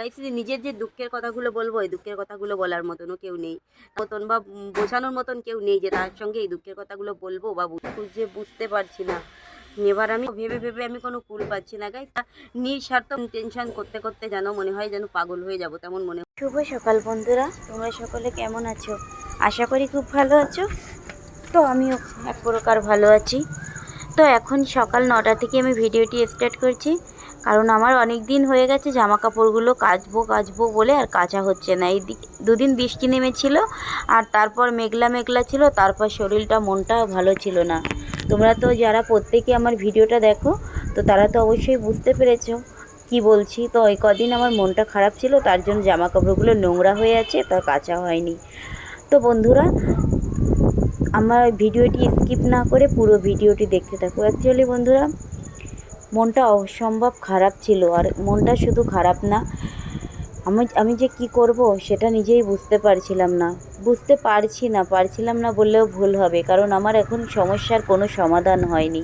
Guys নিজের যে দুঃখের কথাগুলো বলব এই দুঃখের কথাগুলো বলার মতনও কেউ নেই। মতন বা বোঝানোর মতন কেউ নেই যে তার সঙ্গে এই দুঃখের কথাগুলো বলব বা বুঝে বুঝতে পারছি না। এবার আমি ভেবে ভেবে আমি কোনো কুল পাচ্ছি না। গাই তা নিঃস্বার্থ টেনশন করতে করতে যেন মনে হয় যেন পাগল হয়ে যাব, তেমন মনে হয়। শুভ সকাল বন্ধুরা, তোমরা সকলে কেমন আছো? আশা করি খুব ভালো আছো। তো আমিও এক প্রকার ভালো আছি। তো এখন সকাল নটা থেকে আমি ভিডিওটি স্টার্ট করছি। কারণ আমার অনেক দিন হয়ে গেছে জামা কাপড়গুলো কাচবো কাচবো বলে আর কাচা হচ্ছে না। এই দুদিন বৃষ্টি নেমেছিল আর তারপর মেঘলা মেঘলা ছিল, তারপর শরীরটা, মনটা ভালো ছিল না। তোমরা তো যারা প্রত্যেকে আমার ভিডিওটা দেখো, তো তারা তো অবশ্যই বুঝতে পেরেছ কি বলছি। তো ওই কদিন আমার মনটা খারাপ ছিল, তার জন্য জামা কাপড়গুলো নোংরা হয়ে আছে, তা কাচা হয়নি। তো বন্ধুরা, আমার ভিডিওটি স্কিপ না করে পুরো ভিডিওটি দেখতে থাকো। অ্যাকচুয়ালি বন্ধুরা মনটা অসম্ভব খারাপ ছিল আর মনটা শুধু খারাপ না, আমি আমি যে কি করব সেটা নিজেই বুঝতে পারছিলাম না। বুঝতে পারছি না, পারছিলাম না বললেও ভুল হবে, কারণ আমার এখন সমস্যার কোনো সমাধান হয়নি।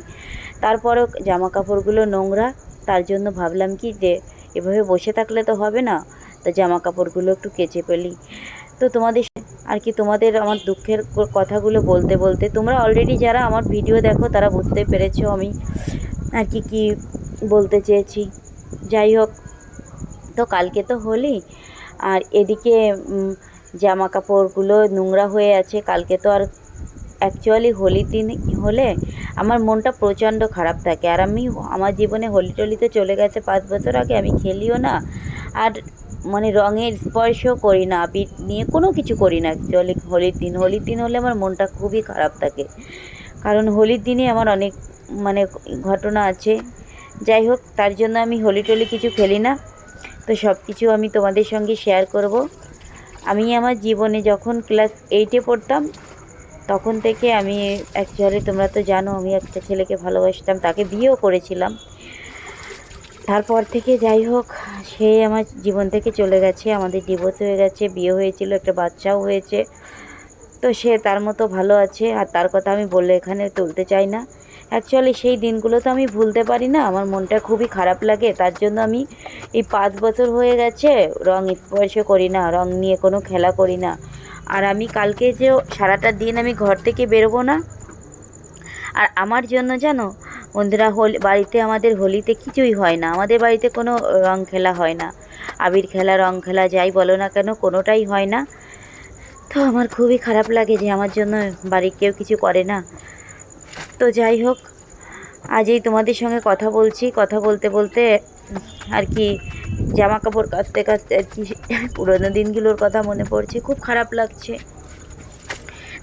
তারপরেও জামা কাপড়গুলো নোংরা, তার জন্য ভাবলাম কি যে, এভাবে বসে থাকলে তো হবে না, তো জামা কাপড়গুলো একটু কেচে ফেলি। তো তোমাদের আর কি তোমাদের আমার দুঃখের কথাগুলো বলতে বলতে তোমরা অলরেডি যারা আমার ভিডিও দেখো তারা বুঝতে পেরেছ আমি আর কি কি বলতে চেয়েছি। যাই হোক, তো কালকে তো হোলি। আর এদিকে জামা কাপড়গুলো নোংরা হয়ে আছে। কালকে তো আর অ্যাকচুয়ালি হোলির দিন হলে আমার মনটা প্রচণ্ড খারাপ থাকে। আর আমি, আমার জীবনে হোলি টোলি তো চলে গেছে পাঁচ বছর আগে, আমি খেলিও না। আর মানে রঙের স্পর্শও করি না আবির নিয়ে কোনো কিছু করি না অ্যাকচুয়ালি হোলির দিন হোলির দিন হলে আমার মনটা খুবই খারাপ থাকে। কারণ হোলির দিনে আমার অনেক মানে ঘটনা আছে। যাই হোক, তার জন্য আমি হোলি টোলি কিছু খেলি না। তো সব কিছু আমি তোমাদের সঙ্গে শেয়ার করব। আমি আমার জীবনে যখন ক্লাস এইটে পড়তাম, তখন থেকে আমি অ্যাকচুয়ালি তোমরা তো জানো, আমি একটা ছেলেকে ভালোবাসতাম, তাকে বিয়েও করেছিলাম। তারপর থেকে যাই হোক, সে আমার জীবন থেকে চলে গেছে, আমাদের ডিভোর্স হয়ে গেছে, বিয়ে হয়েছিল, একটা বাচ্চাও হয়েছে। তো সে তার মতো ভালো আছে, আর তার কথা আমি বললে এখানে তুলতে চাই না। অ্যাকচুয়ালি সেই দিনগুলো তো আমি ভুলতে পারি না। আমার মনটা খুবই খারাপ লাগে। তার জন্য আমি এই পাঁচ বছর হয়ে গেছে, রং স্পর্শ করি না, রং নিয়ে কোনো খেলা করি না। আর আমি কালকে যে সারাটা দিন আমি ঘর থেকে বেরোবো না, আর আমার জন্য জানো, বন্ধুরা, হোলি, বাড়িতে আমাদের হোলিতে কিছুই হয় না। আমাদের বাড়িতে কোনো রং খেলা হয় না। আবির খেলা, রং খেলা, যাই বলো না কেন, কোনোটাই হয় না। তো আমার খুবই খারাপ লাগে যে আমার জন্য বাড়ির কেউ কিছু করে না। তো যাই হোক আজ এই তোমাদের সঙ্গে কথা বলছি। কথা বলতে বলতে আর কি জামা কাপড় কাচতে কাচতে আর কি পুরোনো দিনগুলোর কথা মনে পড়ছে। খুব খারাপ লাগছে।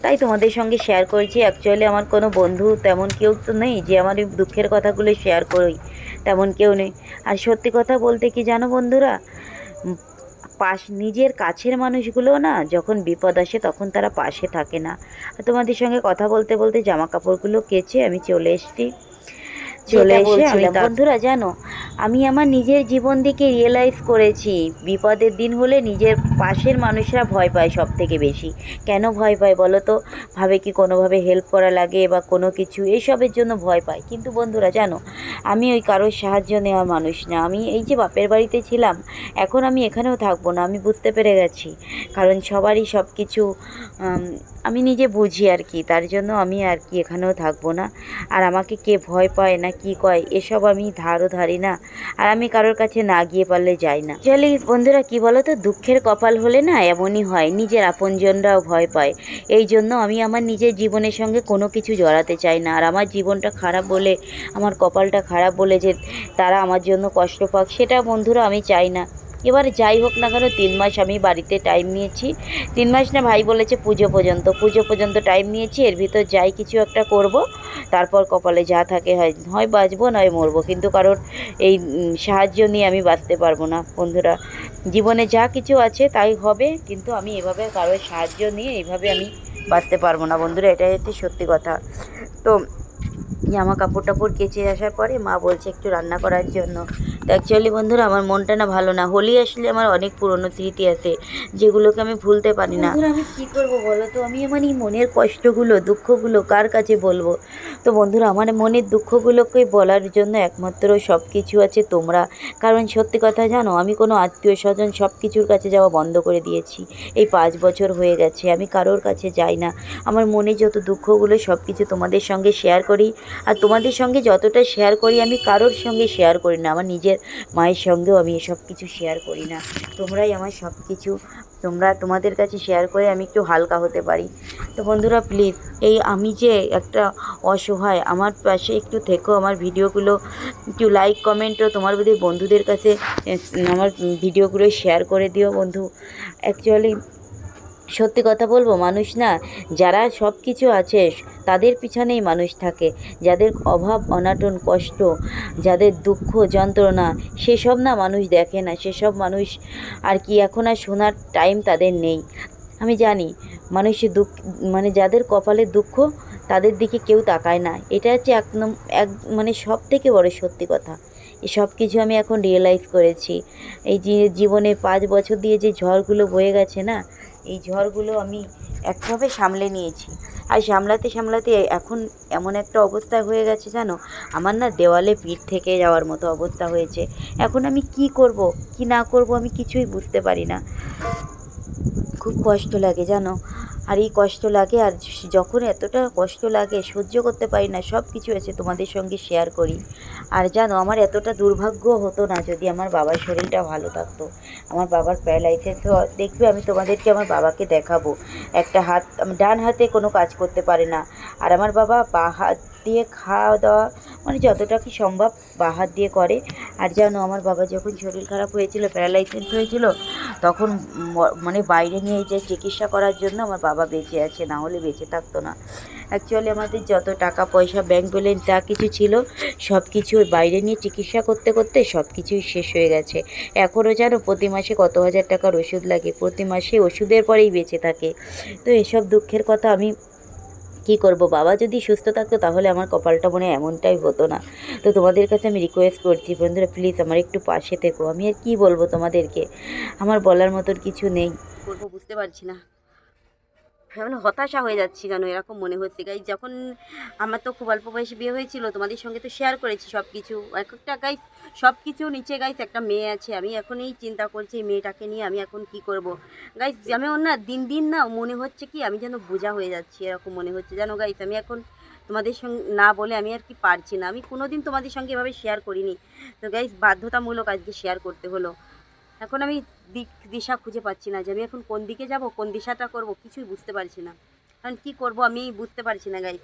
তাই তোমাদের সঙ্গে শেয়ার করছি। অ্যাকচুয়ালি আমার কোনো বন্ধু তেমন কেউ তো নেই যে আমার এই দুঃখের কথাগুলো শেয়ার করি তেমন কেউ নেই। আর সত্যি কথা বলতে কি জানো বন্ধুরা? পাশ নিজের কাছের মানুষগুলো না যখন বিপদ আসে তখন তারা পাশে থাকে না। তোমাদের সঙ্গে কথা বলতে বলতে জামা কাপড়গুলো কেচে আমি চলে এসেছি। চলে এসে আমি বন্ধুরা জানো আমি আমার নিজের জীবন থেকে রিয়েলাইজ করেছি। বিপদের দিন হলে নিজের পাশের মানুষরা ভয় পায় সব থেকে বেশি। কেন ভয় পায় বলো তো? ভাবে কি কোনোভাবে হেল্প করা লাগে বা কোনো কিছু? এইসবের জন্য ভয় পায়। কিন্তু বন্ধুরা জানো আমি ওই কারোর সাহায্য নেওয়া মানুষ না। আমি এই যে বাপের বাড়িতে ছিলাম এখন আমি এখানেও থাকব না। আমি বুঝতে পেরে গেছি। কারণ সবারই সব কিছু আমি নিজে বুঝি আর কি। তার জন্য আমি আর কি এখানেও থাকব না। আর আমাকে কে ভয় পায় না কি কয়? এসব আমি ধারও ধারি না। আর আমি কারোর কাছে না গিয়ে পারলে যাই না। চলি বন্ধুরা, কি বলো তো দুঃখের কপাল হলে না এমনই হয়, নিজের আপনজনরাও ভয় পায়। এই জন্য আমি আমার নিজের জীবনের সঙ্গে কোনো কিছু জড়াতে চাই না। আর আমার জীবনটা খারাপ বলে, আমার কপালটা খারাপ বলে যে তারা আমার জন্য কষ্ট পাক, সেটা বন্ধুরা আমি চাই না। এবার যাই হোক না কেন, তিন মাস আমি বাড়িতে টাইম নিয়েছি। তিন মাস না ভাই বলেছে পুজো পর্যন্ত পুজো পর্যন্ত টাইম নিয়েছি, এর ভিতর যাই কিছু একটা করব। তারপর কপালে যা থাকে হয় হয় বাঁচবো, নয় মরবো। কিন্তু কারোর এই সাহায্য নিয়ে আমি বাঁচতে পারব না। বন্ধুরা, জীবনে যা কিছু আছে তাই হবে, কিন্তু আমি এভাবে কারোর সাহায্য নিয়ে এইভাবে আমি বাঁচতে পারব না। বন্ধুরা, এটাই হচ্ছে সত্যি কথা। তো, জামা কাপড় টাপড় কেচে আসার পরে মা বলছে একটু রান্না করার জন্য। অ্যাকচুয়ালি বন্ধুরা, আমার মনটা না ভালো না। হোলি আসলে আমার অনেক পুরনো স্মৃতি আছে, যেগুলোকে আমি ভুলতে পারি না। আমি কী করব বলো তো? আমি আমার এই মনের কষ্টগুলো, দুঃখগুলো কার কাছে বলব? তো বন্ধুরা, আমার মনের দুঃখগুলোকে বলার জন্য একমাত্র সব কিছু আছে তোমরা। কারণ সত্যি কথা জানো, আমি কোনো আত্মীয় স্বজন সব কিছুর কাছে যাওয়া বন্ধ করে দিয়েছি। এই পাঁচ বছর হয়ে গেছে, আমি কারোর কাছে যাই না। আমার মনে যত দুঃখগুলো সব কিছু তোমাদের সঙ্গে শেয়ার করি। আর তোমাদের সঙ্গে যতটা শেয়ার করি, আমি কারোর সঙ্গে শেয়ার করি না। আমার নিজের মায়ের সঙ্গেও আমি এসব কিছু শেয়ার করি না। তোমরাই আমার সব কিছু, তোমরা তোমাদের কাছে শেয়ার করে আমি একটু হালকা হতে পারি। তো বন্ধুরা প্লিজ এই আমি যে একটা অসহায়, আমার পাশে একটু থেকো, আমার ভিডিওগুলো একটু লাইক কমেন্টও তোমার বোধহয় বন্ধুদের কাছে, আমার ভিডিওগুলো শেয়ার করে দিও বন্ধু। অ্যাকচুয়ালি সত্যি কথা বলব, মানুষ না, যারা সব কিছু আছে, তাদের পিছনেই মানুষ থাকে। যাদের অভাব, অনাটন, কষ্ট, যাদের দুঃখ, যন্ত্রণা, সেসব না মানুষ দেখে না। সেসব মানুষ আর কি এখন আর শোনার টাইম তাদের নেই। আমি জানি মানুষের দুঃখ মানে যাদের কপালে দুঃখ, তাদের দিকে কেউ তাকায় না। এটা হচ্ছে এক এক মানে সব থেকে বড় সত্যি কথা। সব কিছু আমি এখন রিয়েলাইজ করেছি। এই যে জীবনে পাঁচ বছর দিয়ে যে ঝড়গুলো বয়ে গেছে না এই ঝড়গুলো আমি একভাবে সামলে নিয়েছি। আর সামলাতে সামলাতে এখন এমন একটা অবস্থা হয়ে গেছে জানো? আমার না দেওয়ালে পিঠ থেকে যাওয়ার মতো অবস্থা হয়েছে। এখন আমি কি করব, কি না করব আমি কিছুই বুঝতে পারি না। খুব কষ্ট লাগে জানো? আর এই কষ্ট লাগে, আর যখন এতটা কষ্ট লাগে, সহ্য করতে পারি না সব কিছু আছে তোমাদের সঙ্গে শেয়ার করি। আর জানো, আমার এতটা দুর্ভাগ্য হতো না যদি আমার বাবার শরীরটা ভালো থাকতো। আমার বাবার প্যারালাইসিস দেখবে আমি তোমাদেরকে আমার বাবাকে দেখাবো। একটা হাত ডান হাতে কোনো কাজ করতে পারে না। আর আমার বাবা বা হাত দিয়ে খাওয়া দাওয়া মানে যতটা কি সম্ভব বা হাত দিয়ে করে। আর জানো, আমার বাবা যখন শরীর খারাপ হয়েছিল প্যারালাইসিস হয়েছিল তখন মানে বাইরে নিয়ে যে চিকিৎসা করার জন্য আমার বাবা বেঁচে আছে, না হলে বেঁচে থাকতো না। অ্যাকচুয়ালি আমাদের যত টাকা পয়সা ব্যাংক ব্যালেন্স যা কিছু ছিল সব কিছু বাইরে নিয়ে চিকিৎসা করতে করতে সব কিছুই শেষ হয়ে গেছে। এখনও যেন প্রতি মাসে কত হাজার টাকার ওষুধ লাগে, প্রতি মাসে ওষুধের পরেই বেঁচে থাকে। তো এসব দুঃখের কথা আমি কী করব? বাবা যদি সুস্থ থাকতো তাহলে আমার কপালটা মনে এমনটাই হতো না। তো তোমাদের কাছে আমি রিকোয়েস্ট করছি, বন্ধুরা প্লিজ আমার একটু পাশে থেকো। আমি আর কি বলব তোমাদেরকে? আমার বলার মতন কিছু নেই। করব, বুঝতে পারছি না। মানে হতাশা হয়ে যাচ্ছি জানো এরকম মনে হচ্ছে। গাই যখন আমার তো খুব অল্প বয়সে বিয়ে হয়েছিল, তোমাদের সঙ্গে তো শেয়ার করেছি সব কিছু এক একটা গাইস সব কিছু নিচে গাইস একটা মেয়ে আছে। আমি এখন এই চিন্তা করছি এই মেয়েটাকে নিয়ে আমি এখন কি করব? গাইস আমি না, দিন দিন না মনে হচ্ছে কি আমি যেন বোঝা হয়ে যাচ্ছি, এরকম মনে হচ্ছে। জানো গাইস আমি এখন তোমাদের সঙ্গে, না বলে আমি আর কি পারছি না। আমি কোনো দিন তোমাদের সঙ্গে এভাবে শেয়ার করিনি। তো গাইস বাধ্যতামূলক আজকে শেয়ার করতে হলো। এখন আমি দিক, দিশা খুঁজে পাচ্ছি না যে আমি এখন কোন দিকে যাব, কোন দিশাটা করব, কিছুই বুঝতে পারছি না। কারণ কী করব আমি বুঝতে পারছি না গাই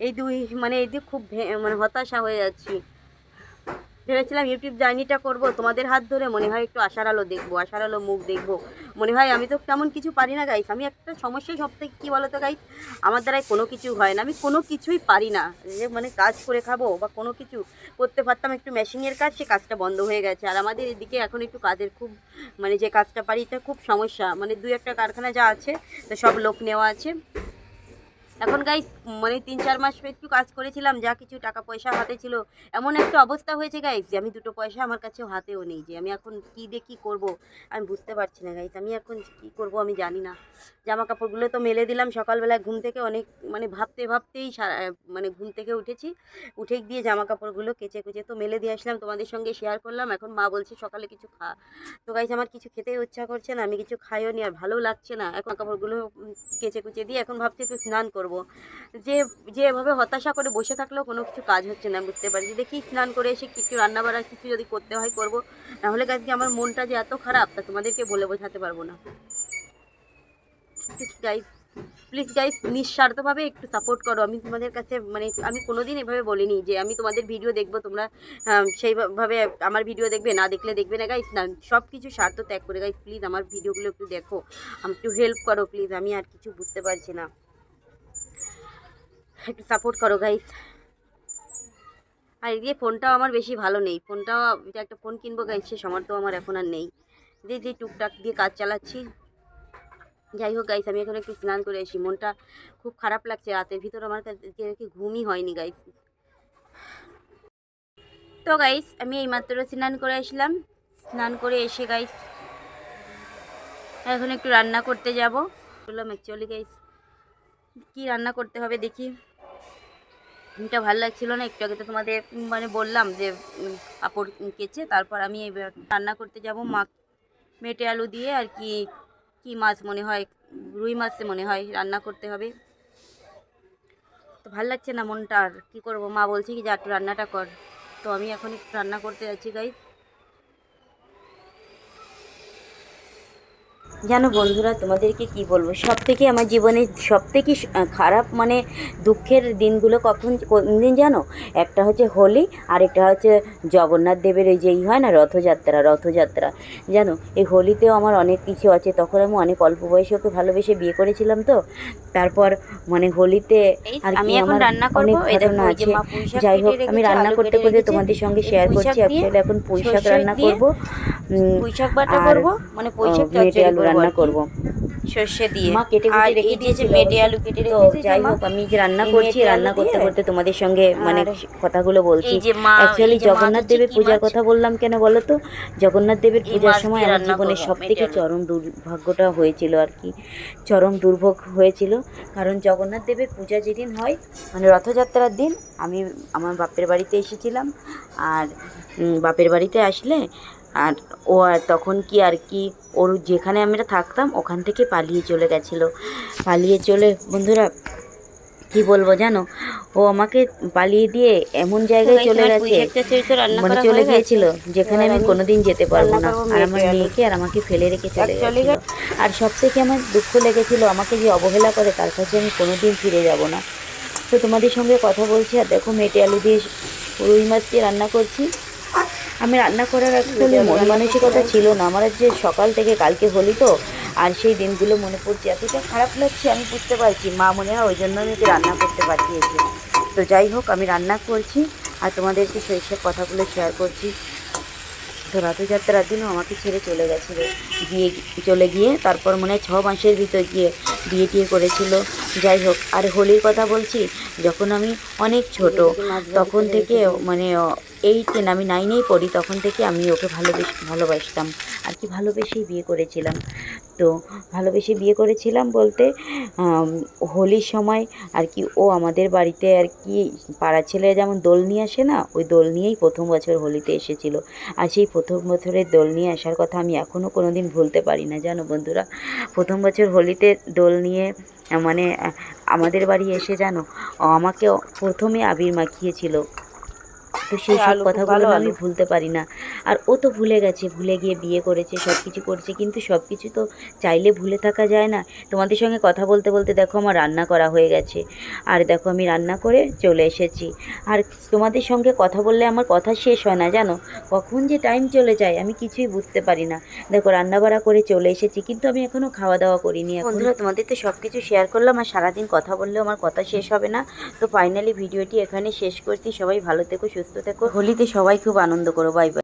এই দুই মানে এই দিক খুব মানে হতাশা হয়ে যাচ্ছি। ভেবেছিলাম ইউটিউব জার্নিটা করব। তোমাদের হাত ধরে মনে হয় একটু আশার আলো দেখব, আশার আলো মুখ দেখব। মনে হয় আমি তো তেমন কিছু পারি না গাইস আমি একটা সমস্যাই সব থেকে কী বলো তো গাইস আমার দ্বারাই কোনো কিছু হয় না। আমি কোনো কিছুই পারি না। যে মানে কাজ করে খাব বা কোনো কিছু করতে পারতাম, একটু মেশিনের কাজ, সে কাজটা বন্ধ হয়ে গেছে। আর আমাদের এদিকে এখন একটু কাজের খুব মানে যে কাজটা পারি, এটা খুব সমস্যা। মানে দুই একটা কারখানা যা আছে, তো সব লোক নেওয়া আছে। এখন গাইস মানে তিন, চার মাস একটু কাজ করেছিলাম, যা কিছু টাকা পয়সা হাতে ছিল, এমন একটা অবস্থা হয়েছে গাইস যে আমি দুটো পয়সা আমার কাছেও হাতেও নেই, যে আমি এখন কী দিয়ে কী করব, আমি বুঝতে পারছি না গাইস আমি এখন কী করব আমি জানি না। জামা কাপড়গুলো তো মেলে দিলাম, সকালবেলায় ঘুম থেকে অনেক মানে ভাবতে ভাবতেই সারা মানে ঘুম থেকে উঠেছি, উঠে দিয়ে জামা কাপড়গুলো কেচে কুচে তো মেলে দিয়ে আসলাম, তোমাদের সঙ্গে শেয়ার করলাম, এখন মা বলছে সকালে কিছু খা। তো গাইস আমার কিছু খেতে ইচ্ছা করছে না, আমি কিছু খাইও নি আর ভালো লাগছে না, এখন কাপড়গুলো কেচে কুচে দিয়ে এখন ভাবছি একটু স্নান করব। যে যে এভাবে হতাশা করে বসে থাকলেও কোনো কিছু কাজ হচ্ছে না, বুঝতে পারছি। দেখি স্নান করে এসে কিছু রান্না বাড়া কিছু যদি করতে হয় করব নাহলে আজকে আমার মনটা যে এত খারাপ, তা তোমাদেরকে বলে বোঝাতে পারব না। প্লিজ গাইস নিঃস্বার্থভাবে একটু সাপোর্ট করো। আমি তোমাদের কাছে মানে আমি কোনোদিন এভাবে বলিনি যে আমি তোমাদের ভিডিও দেখব, তোমরা সেইভাবে আমার ভিডিও দেখবে, না দেখলে দেখবে না। গাইস না সব কিছু স্বার্থ ত্যাগ করে। গাইস প্লিজ আমার ভিডিওগুলো একটু দেখো। একটু হেল্প করো প্লিজ আমি আর কিছু বুঝতে পারছি না। একটু সাপোর্ট করো গাইস আর এদিকে ফোনটাও আমার বেশি ভালো নেই। ফোনটাও একটা ফোন কিনবো গাইস সে সামর্থ্য আমার এখন আর নেই। যে যে টুকটাক দিয়ে কাজ চালাচ্ছি। যাই হোক গাইস আমি এখন একটু স্নান করে আসি। মনটা খুব খারাপ লাগছে। রাতের ভিতর আমার কাছে কি ঘুমই হয়নি গাইস তো গাইস আমি এইমাত্র স্নান করে আসলাম। স্নান করে এসে গাইস এখন একটু রান্না করতে যাব। বললাম অ্যাকচুয়ালি গাইস কী রান্না করতে হবে দেখি। এটা ভালো লাগছিল না, একটু আগে তো তোমাদের মানে বললাম যে কাপড় কেচে তারপর আমি রান্না করতে যাব মা, মেটে আলু দিয়ে আর কি কি মাছ মনে হয়, রুই মাছে মনে হয় রান্না করতে হবে। তো ভালো লাগছে না মনটা, আর কী করব? মা বলছে কি, যা একটু রান্নাটা কর। তো আমি এখন একটু রান্না করতে যাচ্ছি গাইস জানো বন্ধুরা তোমাদেরকে কি বলব? সব থেকে আমার জীবনে সব থেকে খারাপ মানে দুঃখের দিনগুলো কখন কোন দিন জানো? একটা হচ্ছে হোলি আর একটা হচ্ছে জগন্নাথ দেবের ওই যেই হয় না রথযাত্রা রথযাত্রা। জানো এই হোলিতেও আমার অনেক কিছু আছে। তখন আমি অনেক অল্প বয়সে ওকে ভালোবেসে বিয়ে করেছিলাম তো। তারপর মানে হোলিতে আর আমি এখন আমার রান্না করব। অনেক ঘটনা আছে। যাই হোক আমি রান্না করতে করতে তোমাদের সঙ্গে শেয়ার করছি। অ্যাকচুয়ালি এখন পুঁই শাক রান্না করব করব। উম, পুঁই শাক বাটা করব। মানে পুঁই শাক চচ্চড়ি আলু রান্না করব। সর্ষে দিয়ে। মা কেটে আর রেখে এই যে যে মেটে আলু কেটে রেখেছে যাই হোক আমি যে রান্না করছি রান্না করতে করতে তোমাদের সঙ্গে মানে কথাগুলো বলছি। অ্যাকচুয়ালি জগন্নাথ দেবের পূজার কথা বললাম কেন বলো তো? জগন্নাথ দেবের পূজার সময় দিয়ে আমার জীবনের সব থেকে চরম দুর্ভাগ্যটা হয়েছিল আর কি। চরম দুর্ভোগ হয়েছিল। কারণ জগন্নাথ দেবের পূজা যেদিন হয় মানে রথযাত্রার দিন আমি আমার বাপের বাড়িতে এসেছিলাম। আর বাপের বাড়িতে আসলে আর ও আর তখন কি আর কি ওর যেখানে আমরা থাকতাম ওখান থেকে পালিয়ে চলে গেছিল। পালিয়ে চলে বন্ধুরা কি বলব জানো? ও আমাকে পালিয়ে দিয়ে এমন জায়গায় চলে গেছে মানে চলে হয়ে গিয়েছিল যেখানে আমি এবার কোনোদিন যেতে পারব না। আর আমার মেয়েকে আর আমাকে ফেলে রেখে চলে গেছিল। আর সব থেকে আমার দুঃখ লেগেছিল আমাকে যে অবহেলা করে তার কাছে আমি কোনোদিন ফিরে যাব না। তো তোমাদের সঙ্গে কথা বলছি আর দেখো মেটে আলু দিয়ে রুই মাছ দিয়ে রান্না করছি। আমি রান্না করার অ্যাকচুয়ালি মন মানসিকতা ছিল না। আমার যে সকাল থেকে কালকে হলি তো, আর সেই দিনগুলো মনে পড়ছে। এতটা খারাপ লাগছে আমি বুঝতে পারছি। মা মনে হয় ওই জন্য আমি রান্না করতে পাঠিয়েছি। তো যাই হোক, আমি রান্না করছি আর তোমাদেরকে সেই সব কথাগুলো শেয়ার করছি। তো রথযাত্রার দিনও আমাকে ছেড়ে চলে গেছিল। বিয়ে চলে গিয়ে তারপর মনে হয় ছ মাসের ভিতর গিয়ে বিয়ে টিয়ে করেছিল। যাই হোক, আর হোলির কথা বলছি, যখন আমি অনেক ছোট, তখন থেকে মানে এইটেন আমি নাইনেই পড়ি, তখন থেকে আমি ওকে ভালোবেস, ভালোবাসতাম। আর কি ভালোবেসেই বিয়ে করেছিলাম। তো ভালোবেসে বিয়ে করেছিলাম বলতে হোলির সময় আর কি ও আমাদের বাড়িতে আর কি পাড়া ছেলেরা যেমন দোল নিয়ে আসে না, ওই দোল নিয়েই প্রথম বছর হোলিতে এসেছিল। আর সেই প্রথম বছরের দোল নিয়ে আসার কথা আমি এখনও কোনো দিন ভুলতে পারি না। জানো বন্ধুরা, প্রথম বছর হোলিতে দোল নিয়ে মানে আমাদের বাড়ি এসে জানো আমাকে প্রথমে আবির মাখিয়েছিল। তো সেই সব কথাগুলো। আমি ভুলতে পারি না। আর ও তো ভুলে গেছে ভুলে গিয়ে বিয়ে করেছে সব কিছু করেছে কিন্তু সব কিছু তো চাইলে ভুলে থাকা যায় না। তোমাদের সঙ্গে কথা বলতে বলতে দেখো আমার রান্না করা হয়ে গেছে। আর দেখো আমি রান্না করে চলে এসেছি। আর তোমাদের সঙ্গে কথা বললে আমার কথা শেষ হয় না জানো? কখন যে টাইম চলে যায় আমি কিছুই বুঝতে পারি না। দেখো রান্না বাড়া করে চলে এসেছি কিন্তু আমি এখনও খাওয়া দাওয়া করিনি এখন। বন্ধুরা তোমাদের তো সব কিছু শেয়ার করলাম আর সারাদিন কথা বললেও আমার কথা শেষ হবে না। তো ফাইনালি ভিডিওটি এখানে শেষ করছি। সবাই ভালো থেকো সুস্থ থেকো। হোলিতে সবাই খুব আনন্দ করো। Bye bye.